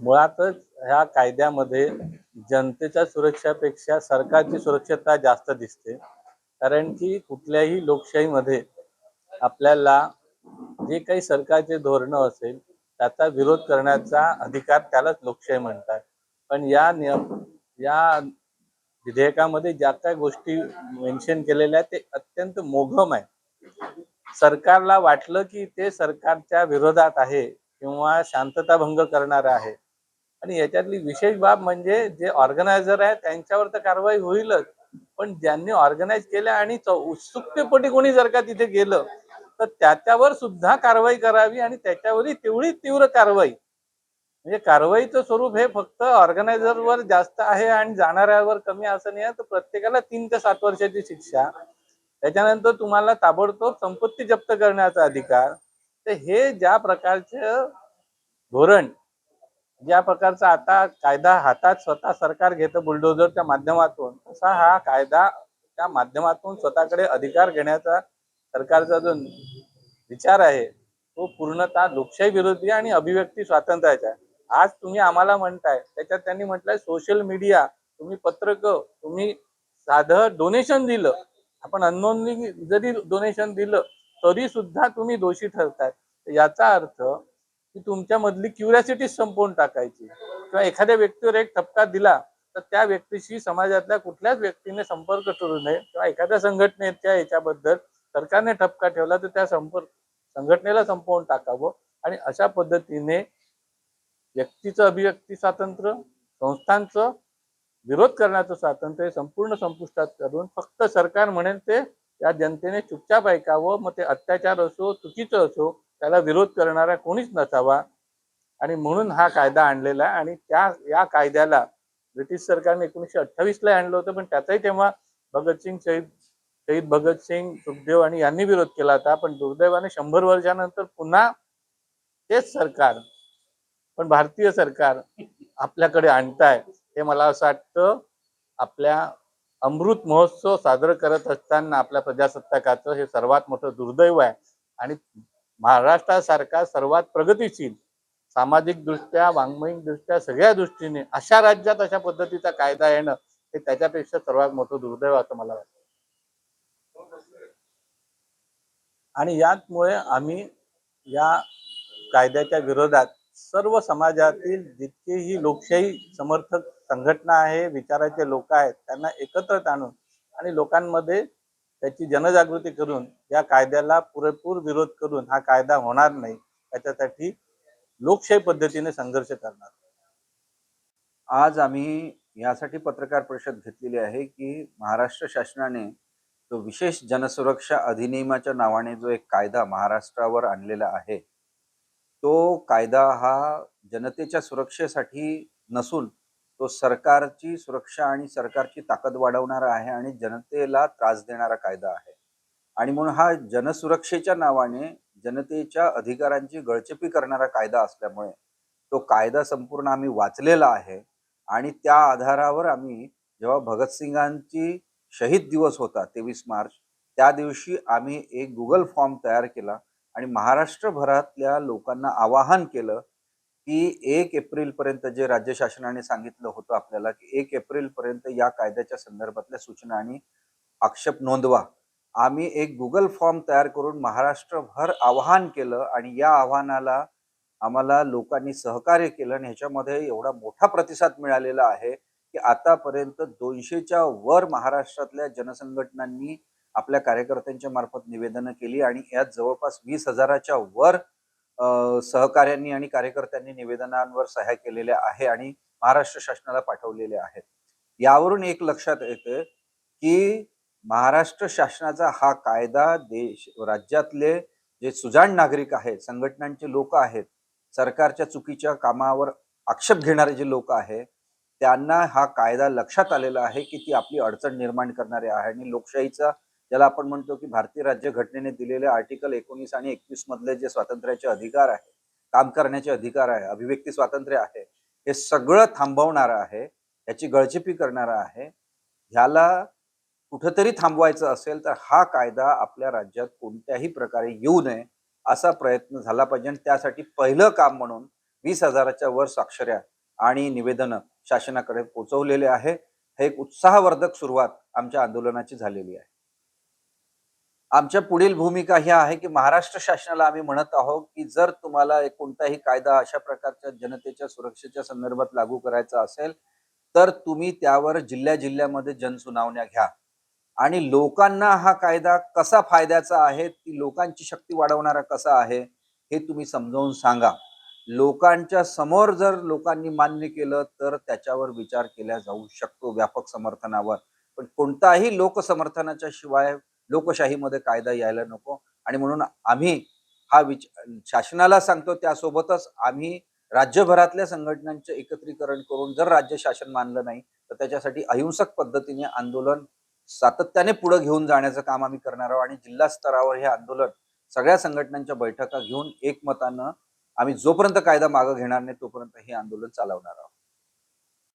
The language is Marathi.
मुळातच ह्या कायद्यामध्ये जनतेच्या सुरक्षापेक्षा सरकारची सुरक्षता जास्त दिसते. कारण की कुठल्याही लोकशाहीमध्ये आपल्याला जे काही सरकारचे धोरणं असेल त्याचा विरोध करण्याचा अधिकार त्यालाच लोकशाही म्हणतात. पण या नियम या विधेयकामध्ये ज्या काय गोष्टी मेन्शन केलेल्या आहेत ते अत्यंत मोघम आहे सरकारला वाटलं की ते सरकारच्या विरोधात आहे किंवा शांतता भंग करणार आहे. आणि याच्यातली विशेष बाब म्हणजे जे ऑर्गनायझर आहे त्यांच्यावर तर कारवाई होईलच. पण ज्यांनी ऑर्गनाईज केलं आणि उत्सुकतेपोटी कोणी जर का तिथे गेलं तर त्याच्यावर सुद्धा कारवाई करावी आणि त्याच्यावरही तेवढी तीव्र कारवाई. म्हणजे कारवाईचं स्वरूप हे फक्त ऑर्गनायझरवर जास्त आहे आणि जाणाऱ्यावर कमी असं नाही आहे तर प्रत्येकाला तीन ते सात वर्षाची शिक्षा. त्याच्यानंतर तुम्हाला ताबडतोब संपत्ती जप्त करण्याचा अधिकार. तर हे ज्या प्रकारचे धोरण ज्या प्रकारचा आता कायदा हातात स्वतः सरकार घेतं बुलडोझरच्या माध्यमातून तसा हा कायदा त्या माध्यमातून स्वतःकडे अधिकार घेण्याचा सरकारचा जो विचार आहे तो पूर्णतः लोकशाही विरोधी आणि अभिव्यक्ती स्वातंत्र्याचा आहे आज तुम्ही आम्हाला म्हणताय त्याच्यात त्यांनी म्हटलंय सोशल मीडिया तुम्ही पत्रक तुम्ही साधं डोनेशन दिलं. आपण अननोनली जरी डोनेशन दिलं तरी सुद्धा तुम्ही दोषी ठरताय. याचा अर्थ की तुमच्या मधली क्युरियासिटी संपवून टाकायची. किंवा एखाद्या व्यक्तीवर एक ठपका दिला तर त्या व्यक्तीशी समाजातल्या कुठल्याच व्यक्तीने संपर्क करू नये. किंवा एखाद्या संघटनेच्या याच्याबद्दल सरकारने ठपका ठेवला तर त्या संपर्क संघटनेला संपवून टाकावं. आणि अशा पद्धतीने व्यक्तीचं अभिव्यक्ती स्वातंत्र्य संस्थांचं विरोध करण्याचं स्वातंत्र्य संपूर्ण संपुष्टात करून फक्त सरकार म्हणेल ते या जनतेने चुपचाप ऐकावं मग ते अत्याचार असो चुकीचं असो त्याला विरोध करणारा कोणीच नसावा. आणि म्हणून हा कायदा आणलेला आहे. आणि त्या या कायद्याला ब्रिटिश सरकारने एकोणीसशे अठ्ठावीसला आणलं होतं. पण त्याचाही तेव्हा भगतसिंग शहीद शहीद भगतसिंग सुखदेव आणि यांनी विरोध केला होता. पण दुर्दैवाने शंभर वर्षानंतर पुन्हा तेच सरकार पण भारतीय सरकार आपल्याकडे आणताय. हे मला असं वाटतं आपल्या अमृत महोत्सव साजरं करत असताना आपल्या प्रजासत्ताकाचं हे सर्वात मोठं दुर्दैव आहे. आणि महाराष्ट्रासारखा सर्वात प्रगतीशील सामाजिक दृष्ट्या वाङ्मयिक दृष्ट्या सगळ्या दृष्टीने अशा राज्यात अशा पद्धतीचा कायदा येणं हे त्याच्यापेक्षा सर्वात मोठं दुर्दैव असं मला वाटतं. आणि याचमुळे आम्ही या कायद्याच्या विरोधात सर्व समाजातील जितकेही लोकशाही समर्थक संघटना आहे विचाराचे लोक आहेत त्यांना एकत्रित आणून आणि लोकांमध्ये त्याची जनजागृती करून या कायद्याला पुरेपूर विरोध करून हा कायदा होणार नाही त्याच्यासाठी लोकशाही पद्धतीने संघर्ष करणार. आज आम्ही यासाठी पत्रकार परिषद घेतलेली आहे की महाराष्ट्र शासनाने जो विशेष जनसुरक्षा अधिनियमाच्या नावाने जो एक कायदा महाराष्ट्रावर आणलेला आहे तो कायदा हा जनतेच्या सुरक्षेसाठी नसून तो सरकारची सुरक्षा आणि सरकारची ताकद वाढवणारा आहे आणि जनतेला त्रास देणारा कायदा आहे. आणि म्हणून हा जनसुरक्षेच्या नावाने जनतेच्या अधिकारांची गळचेपी करणारा कायदा असल्यामुळे तो कायदा संपूर्ण आम्ही वाचलेला आहे आणि त्या आधारावर आम्ही जेव्हा भगतसिंगांची शहीद दिवस होता तेवीस मार्च त्या दिवशी आम्ही एक गुगल फॉर्म तयार केला आणि महाराष्ट्रभरातल्या लोकांना आवाहन केलं की एक एप्रिल पर्यंत जे राज्य शासनाने सांगितलं होतं आपल्याला की एक एप्रिल पर्यंत या कायद्याच्या संदर्भातल्या सूचना आणि आक्षेप नोंदवा. आम्ही एक गुगल फॉर्म तयार करून महाराष्ट्रभर आवाहन केलं आणि या आव्हानाला आम्हाला लोकांनी सहकार्य केलं आणि ह्याच्यामध्ये एवढा मोठा प्रतिसाद मिळालेला आहे की आतापर्यंत दोनशेच्या वर महाराष्ट्रातल्या जनसंघटनांनी आपल्या कार्यकर्त्यांच्या मार्फत निवेदनं केली आणि यात जवळपास वीस हजाराच्या वर सहकाऱ्यांनी आणि कार्यकर्त्यांनी निवेदनांवर सह्या केलेल्या आहे आणि महाराष्ट्र शासनाला पाठवलेले आहेत. यावरून एक लक्षात येतं की महाराष्ट्र शासनाचा हा कायदा देश राज्यातले जे सुजाण नागरिक आहेत संघटनांचे लोक आहेत सरकारच्या चुकीच्या कामावर आक्षेप घेणारे जे लोक आहेत त्यांना हा कायदा लक्षात आलेला आहे की ती आपली अडचण निर्माण करणारे आहे आणि लोकशाहीचा ज्याला आपण म्हणतो की भारतीय राज्यघटनेने दिलेले आर्टिकल एकोणीस आणि एकवीस मधले जे स्वातंत्र्याचे अधिकार आहे काम करण्याचे अधिकार आहे अभिव्यक्ती स्वातंत्र्य आहे हे सगळं थांबवणारं आहे याची गळचेपी करणारं आहे ह्याला कुठंतरी थांबवायचं असेल तर हा कायदा आपल्या राज्यात कोणत्याही प्रकारे येऊ नये असा प्रयत्न झाला पाहिजे. आणि त्यासाठी पहिलं काम म्हणून वीस हजाराच्या वर साक्षऱ्या आणि निवेदनं शासनाकडे पोचवलेले आहे. हे एक उत्साहवर्धक सुरुवात आमच्या आंदोलनाची झालेली आहे. आमच्या पुढील भूमिका ही आहे की महाराष्ट्र शासनाला आम्ही म्हणत आहोत की जर तुम्हाला कोणताही कायदा अशा प्रकारच्या जनतेच्या सुरक्षेच्या संदर्भात लागू करायचा असेल तर तुम्ही त्यावर जिल्ह्या जिल्ह्यामध्ये जनसुनावण्या घ्या. आणि लोकांना हा कायदा कसा फायद्याचा आहे ती लोकांची शक्ती वाढवणारा कसा आहे हे तुम्ही समजावून सांगा. लोकांच्या समोर जर लोकांनी मान्य केलं तर त्याच्यावर विचार केला जाऊ शकतो व्यापक समर्थनावर. पण कोणताही लोकसमर्थनाच्या शिवाय लोकशाहीमध्ये कायदा यायला नको. आणि म्हणून आम्ही हा विच शासनाला सांगतो त्यासोबतच आम्ही राज्यभरातल्या संघटनांचे एकत्रीकरण करून जर राज्य शासन मानलं नाही तर त्याच्यासाठी अहिंसक पद्धतीने आंदोलन सातत्याने पुढे घेऊन जाण्याचं काम आम्ही करणार आहोत. आणि जिल्हा स्तरावर हे आंदोलन सगळ्या संघटनांच्या बैठका घेऊन एकमतानं आम्ही जोपर्यंत कायदा मागं घेणार नाही तोपर्यंत हे आंदोलन चालवणार आहोत.